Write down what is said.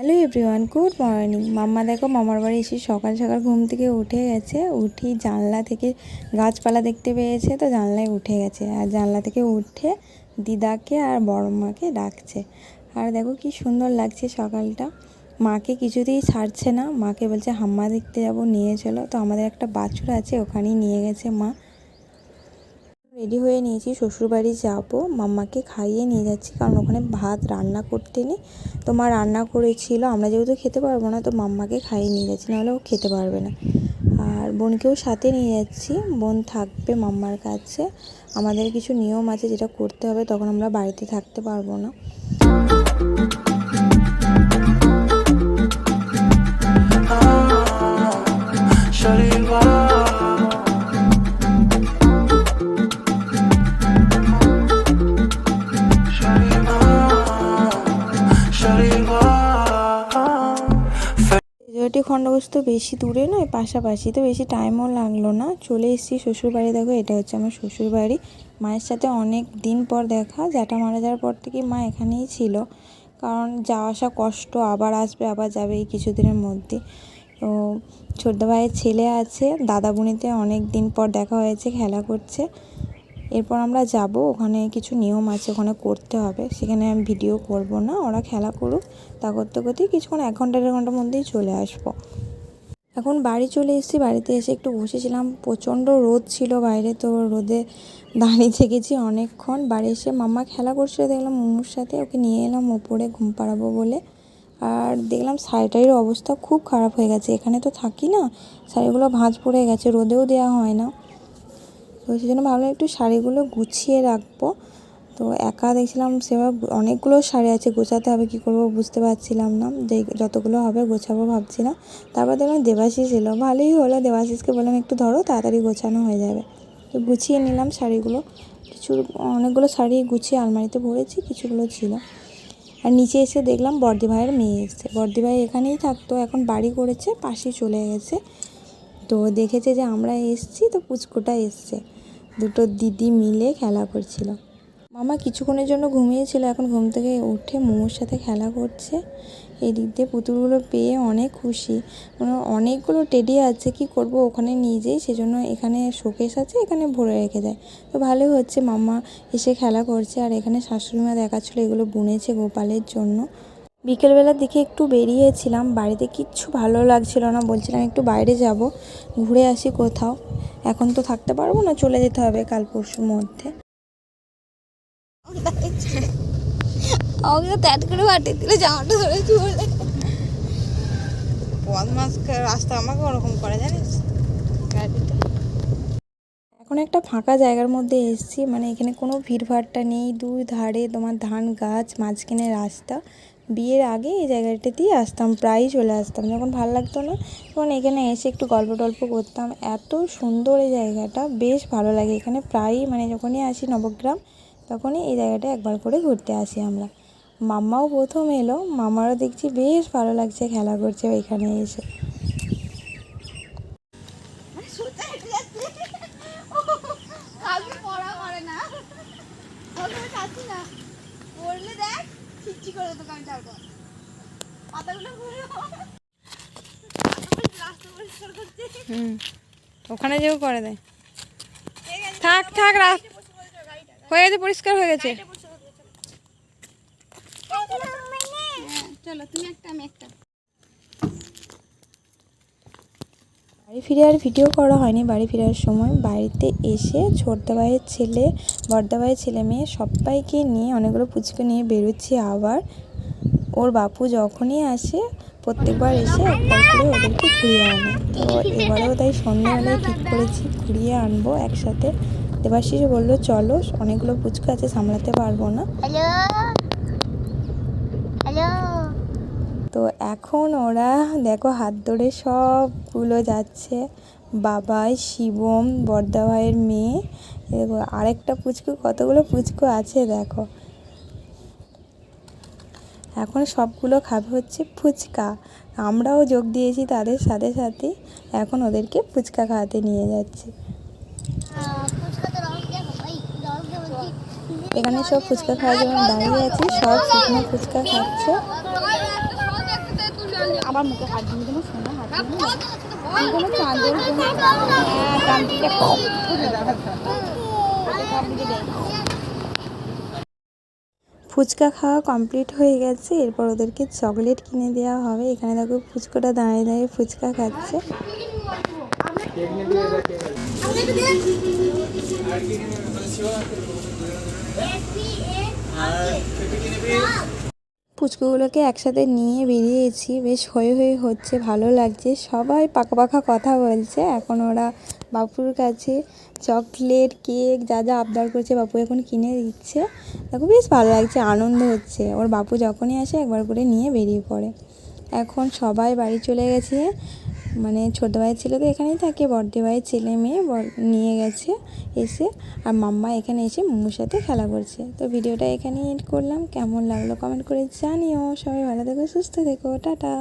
Hello everyone, good morning. মাম্মা দেখো, মামার বাড়ি এসে সকাল সকাল ঘুম থেকে উঠে গেছে। উঠি জানলা থেকে গাছপালা দেখতে পেয়েছে, তো জানলায় উঠে গেছে। আর জানলা থেকে উঠে দিদাকে আর বড় মাকে ডাকছে। আর দেখো কি সুন্দর লাগছে সকালটা। মাকে কিছুতেই ছাড়ছে না। মাকে বলছে, হাম্মা দেখতে যাব, নিয়ে চলো। তো আমাদের একটা বাছুর আছে, ওখানেই নিয়ে গেছে মা। রেডি হয়ে নিয়েছি, শ্বশুরবাড়ি যাব। মাম্মাকে খাইয়ে নিয়ে যাচ্ছি, কারণ ওখানে ভাত রান্না করতে নেই। তো মা রান্না করেছিল, আমরা যেহেতু খেতে পারব না, তো মাম্মাকে খাইয়ে নিয়ে যাচ্ছি, নাহলে ও খেতে পারবে না। আর বোনকেও সাথে নিয়ে যাচ্ছি, বোন থাকবে মাম্মার কাছে। আমাদের কিছু নিয়ম আছে, যেটা করতে হবে, তখন আমরা বাড়িতে থাকতে পারব না। যেটি খণ্ডবস্তু বেশি দূরে নয়, পাশাপাশি তো বেশি টাইমও লাগল না। চলে এসেছি শ্বশুরবাড়ি। দেখো, এটা হচ্ছে আমার শ্বশুরবাড়ি। মায়ের সাথে অনেক দিন পর দেখা। জ্যাঠা মারা যাওয়ার পর থেকে মা এখানেই ছিল। কারণ যাওয়া আসা কষ্ট, আবার আসবে, আবার যাবে এই কিছুদিনের মধ্যে। তো ছোট্ট ভাইয়ের ছেলে আছে দাদা বুনিতে অনেক দিন পর দেখা হয়েছে, খেলা করছে। এরপর আমরা যাব, ওখানে কিছু নিয়ম আছে, ওখানে করতে হবে। সেখানে আমি ভিডিও করব না, ওরা খেলা করুক, তা করতে করতেই কিছুক্ষণ এক ঘণ্টা, দেড় ঘণ্টার মধ্যেই চলে আসব। এখন বাড়ি চলে এসেছি, বাড়িতে এসে একটু বসেছিলাম। প্রচণ্ড রোদ ছিল বাইরে, তো রোদে দাঁড়িয়ে থেকেছি অনেকক্ষণ। বাড়ি এসে মাম্মা খেলা করছিল, দেখলাম মোমোর সাথে, ওকে নিয়ে এলাম ওপরে ঘুম পাড়াবো বলে। আর দেখলাম শাড়িটারির অবস্থা খুব খারাপ হয়ে গেছে। এখানে তো থাকি না, শাড়িগুলো ভাঁজ পড়ে গেছে, রোদেও দেওয়া হয় না। সেই জন্য ভাবলাম একটু শাড়িগুলো গুছিয়ে রাখব। তো একা দেখছিলাম সেভাবে অনেকগুলো শাড়ি আছে, গোছাতে হবে, কী করব বুঝতে পারছিলাম না। যে যতগুলো হবে গোছাবো ভাবছিলাম তারপর দেখলাম দেবাশিস এলো। ভালোই হলো, দেবাশিসকে বললাম, একটু ধরো, তাড়াতাড়ি গোছানো হয়ে যাবে। তো গুছিয়ে নিলাম শাড়িগুলো। কিছু অনেকগুলো শাড়ি গুছিয়ে আলমারিতে ভরেছি, কিছুগুলো ছিল। আর নিচে এসে দেখলাম বর্দি ভাইয়ের মেয়ে এসছে। বর্দি ভাই এখানেই থাকতো, এখন বাড়ি করেছে পাশে চলে গেছে। তো দেখেছে যে আমরা এসছি, তো পুচকুটা এসছে। দুটো দিদি মিলে খেলা করছিল। মামা কিছুক্ষণের জন্য ঘুমিয়েছিল, এখন ঘুম থেকে উঠে মোমোর সাথে খেলা করছে। এই দিক দিয়ে পুতুলগুলো পেয়ে অনেক খুশি। মানে অনেকগুলো টেডি আছে, কি করব ওখানে নিয়ে যাই, সেজন্য এখানে শোকেস আছে, এখানে ভরে রেখে দেয়। তো ভালো হচ্ছে, মামা এসে খেলা করছে, আর এখানে শাশুড়ি মা দেখাচ্ছিলো এগুলো বুনেছে গোপালের জন্য। বিকেলবেলার দিকে একটু বেরিয়েছিলাম, বাড়িতে কিচ্ছু ভালো লাগছিল না, বলছিলাম একটু বাইরে যাব, ঘুরে আসি কোথাও। এখন তো থাকতে পারব না চলে যেতে হবে কাল পরশুর মধ্যে। আমাকে তো ত্যাট করে পাঠিয়ে দিলে জামাটা ধরেছি বলে বদমাস রাস্তা আমাকে ওরকম করে জানিস? গাড়িতে। এখন একটা ফাঁকা জায়গার মধ্যে এসেছি মানে এখানে কোনো ভিড়ভাড়টা নেই দুই ধারে তোমার ধান গাছ মাঝখানে রাস্তা। বিয়ের আগে এই জায়গাটা জায়গাটাতেই আসতাম, প্রায়ই চলে আসতাম। যখন ভালো লাগতো না, তখন এখানে এসে একটু গল্প টল্প করতাম। এত সুন্দর এই জায়গাটা, বেশ ভালো লাগে। এখানে প্রায়ই মানে যখনই আসি নবগ্রাম, তখনই এই জায়গাটা একবার করে ঘুরতে আসি আমরা। মাম্মাও প্রথম এলো, মামারও দেখছি বেশ ভালো লাগছে, খেলা করছে এখানে এসে। পড়া করে না। দেখ। করে আমি তারপর পাতাগুলো ঘুরে হুম ওখানে যেও করে দেয় থাক থাক রাখ হয়ে গেছে পরিষ্কার হয়ে গেছে। চলো তুমি একটা আমি একটা। বাড়ি ফিরে আর ভিডিও করা হয়নি। বাড়ি ফেরার সময় বাড়িতে এসে ছোটদা ভাইয়ের ছেলে বড়দা ভাইয়ের ছেলে মেয়ে সবাইকে নিয়ে অনেকগুলো পুচকে নিয়ে বেরোচ্ছি আবার। ওর বাপু যখনই আসে, প্রত্যেকবার এসে একবার করে ওদেরকে ঘুরিয়ে আনে। তো এবারেও তাই সন্ধ্যাবেলায় ঠিক করেছি, ঘুরিয়ে আনব একসাথে। দেবাশিস বলল, চলো, অনেকগুলো পুচকা আছে, সামলাতে পারব না হ্যালো হ্যালো তো এখন ওরা, দেখো হাত ধরে সবগুলো যাচ্ছে। বাবাই, শিবম বর্দা ভাইয়ের মেয়ে। দেখো আরেকটা পুচকু, কতগুলো পুচকু আছে দেখো। এখন সবগুলো খাবে হচ্ছে ফুচকা। আমরাও যোগ দিয়েছি তাদের সাথে সাথে। এখন ওদেরকে ফুচকা খাওয়াতে নিয়ে যাচ্ছে। এখানে সব ফুচকা খাওয়ার জন্য দাঁড়িয়ে আছে, সব শুকনো ফুচকা খাচ্ছে। আবার মুখে হাত দিয়ে দেবো শোনা হাত দিয়ে কোনো চাঁদের হ্যাঁ ফুচকা খাওয়া কমপ্লিট হয়ে গেছে এরপর ওদেরকে চকলেট কিনে দেওয়া হবে। এখানে দেখো ফুচকাটা দাঁড়িয়ে দাঁড়িয়ে ফুচকা খাচ্ছে। ফুচকাগুলোকে একসাথে নিয়ে বেরিয়েছি। বেশ হয়ে হয়ে হচ্ছে, ভালো লাগছে। সবাই পাকা পাকা কথা বলছে। এখন ওরা বাপুর কাছে চকলেট, কেক যা যা আবদার করছে বাপু এখন কিনে দিচ্ছে। দেখো বেশ ভালো লাগছে, আনন্দ হচ্ছে। ওর বাপু যখনই আসে একবার করে নিয়ে বেরিয়ে পড়ে। এখন সবাই বাড়ি চলে গেছে। মানে ছোটো ভাইয়ের ছেলে তো এখানেই থাকে বড়দি ভাইয়ের ছেলে মেয়ে নিয়ে গেছে এসে আর মাম্মা এখানে এসে মোমোর সাথে খেলা করছে। তো ভিডিওটা এখানেই এড করলাম। কেমন লাগল কমেন্ট করে জানিও। সবাই ভালো থেকো, সুস্থ থেকো। টাটা।